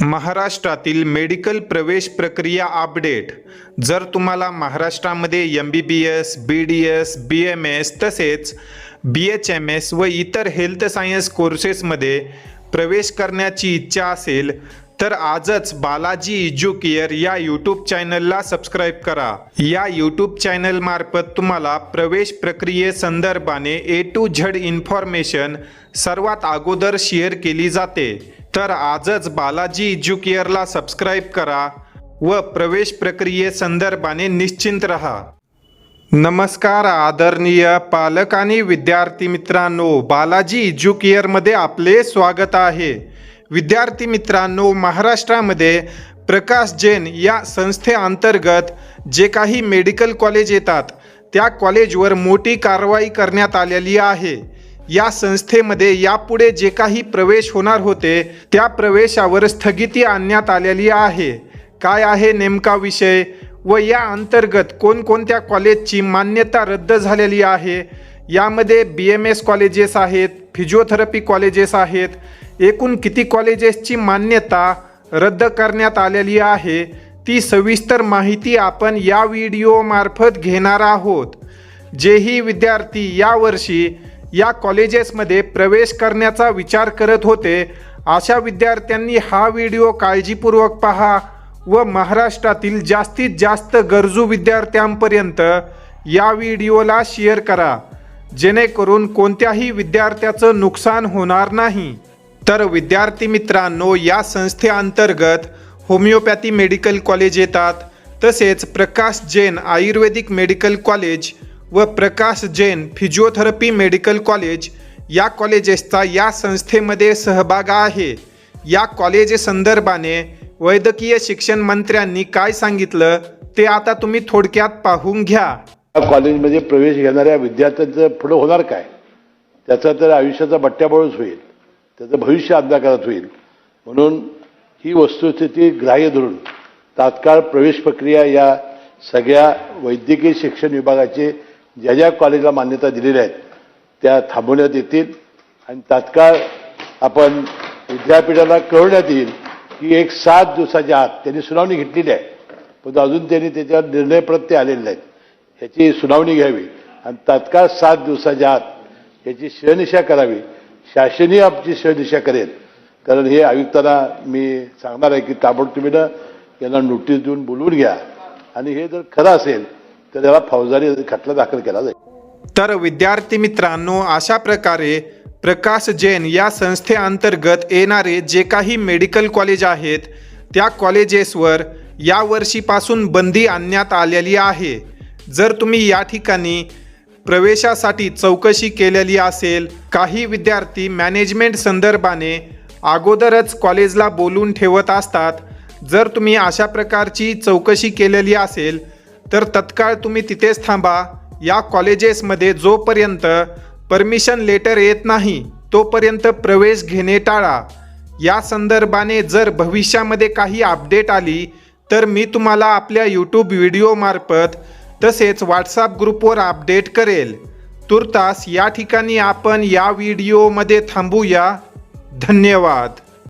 महाराष्ट्रातील मेडिकल प्रवेश प्रक्रिया अपडेट. जर तुम्हाला महाराष्ट्रामध्ये M B B S B D S B M S तसेच बी एच एम एस व इतर हेल्थ सायन्स कोर्सेसमध्ये प्रवेश करण्याची इच्छा असेल तर आजच बालाजी इज्युकेअर या यूट्यूब चॅनलला सबस्क्राईब करा. या यूट्यूब चॅनलमार्फत तुम्हाला प्रवेश प्रक्रियेसंदर्भाने ए टू झड इन्फॉर्मेशन सर्वात अगोदर शेअर केली जाते. तर आजच बालाजी इज्युकेअरला सबस्क्राईब करा व प्रवेश प्रक्रियेसंदर्भाने निश्चिंत रहा. नमस्कार आदरणीय पालक आणि विद्यार्थी मित्रांनो बालाजी इज्युकेअरमध्ये आपले स्वागत आहे. विद्यार्थी मित्रांनो महाराष्ट्रामध्ये प्रकाश जैन या संस्थेअंतर्गत जे काही मेडिकल कॉलेज येतात त्या कॉलेजवर मोठी कारवाई करण्यात आलेली आहे. या संस्थेमध्ये यापुढे जे काही प्रवेश होणार होते त्या प्रवेशावर स्थगिती आणण्यात आलेली आहे. काय आहे नेमका विषय? व या अंतर्गत कोणकोणत्या कॉलेजची मान्यता रद्द झालेली आहे? यामध्ये बी एम एस कॉलेजेस आहेत फिजिओथेरपी कॉलेजेस आहेत एकूण किती कॉलेजेसची मान्यता रद्द करण्यात आलेली आहे ती सविस्तर माहिती आपण या व्हिडिओमार्फत घेणार आहोत. जेही विद्यार्थी यावर्षी या कॉलेजेसमध्ये प्रवेश करण्याचा विचार करत होते. अशा विद्यार्थ्यांनी हा व्हिडिओ काळजीपूर्वक पहा व महाराष्ट्रातील जास्तीत जास्त गरजू विद्यार्थ्यांपर्यंत या व्हिडिओला शेअर करा. जेणेकरून कोणत्याही विद्यार्थ्याचं नुकसान होणार नाही. तर विद्यार्थी मित्रांनो या संस्थेअंतर्गत होमिओपॅथी मेडिकल कॉलेज येतात. तसेच Prakash Jain ayurvedic medical college व Prakash Jain physiotherapy medical college या कॉलेजेसचा या संस्थेमध्ये सहभाग आहे. या कॉलेज संदर्भाने वैद्यकीय शिक्षण मंत्र्यांनी काय सांगितलं ते आता तुम्ही थोडक्यात पाहून घ्या. कॉलेजमध्ये प्रवेश घेणाऱ्या विद्यार्थ्यांचं पुढं होणार काय? त्याचा तर आयुष्याचा बट्ट्याबळच होईल. त्याचं भविष्य अंधकारात होईल. म्हणून ही वस्तुस्थिती ग्राह्य धरून तात्काळ प्रवेश प्रक्रिया या सगळ्या वैद्यकीय शिक्षण विभागाचे ज्या ज्या कॉलेजला मान्यता दिलेल्या आहेत त्या थांबवण्यात येतील. आणि तात्काळ आपण विद्यापीठाला कळवण्यात येईल की एक सात दिवसाच्या आत त्यांनी सुनावणी घेतलेली आहे. पण अजून त्यांनी त्याच्यावर निर्णय प्रत्ये आलेले नाहीत. ह्याची सुनावणी घ्यावी आणि तात्काळ सात दिवसाच्या आत याची शिरनिशा करावी. शासनही आमची शिरनिशा करेल. कारण हे आयुक्तांना मी सांगणार आहे की ताबडतोबीनं यांना नोटीस देऊन बोलवून घ्या. आणि हे जर खरं असेल तर त्याला फौजदारी खटला दाखल केला जाईल. तर विद्यार्थी मित्रांनो अशा प्रकारे प्रकाश जैन या संस्थेअंतर्गत येणारे जे काही मेडिकल कॉलेज आहेत त्या कॉलेजेसवर या वर्षीपासून बंदी आणण्यात आलेली आहे. जर तुम्ही या ठिकाणी प्रवेशासाठी चौकशी केलेली असेल काही विद्यार्थी मॅनेजमेंट संदर्भाने अगोदरच कॉलेजला बोलून ठेवत असतात. जर तुम्ही अशा प्रकारची चौकशी केलेली असेल तर तत्काळ तुम्ही तिथेच थांबा. या कॉलेजेसमध्ये जोपर्यंत परमिशन लेटर येत नाही तोपर्यंत प्रवेश घेणे टाळा. या संदर्भाने जर भविष्यामध्ये काही अपडेट आली तर मी तुम्हाला आपल्या यूट्यूब व्हिडिओमार्फत तसेच व्हॉट्सअप ग्रुपवर अपडेट करेल. तुर्तास या ठिकाणी आपण या व्हिडिओमध्ये थांबूया. धन्यवाद.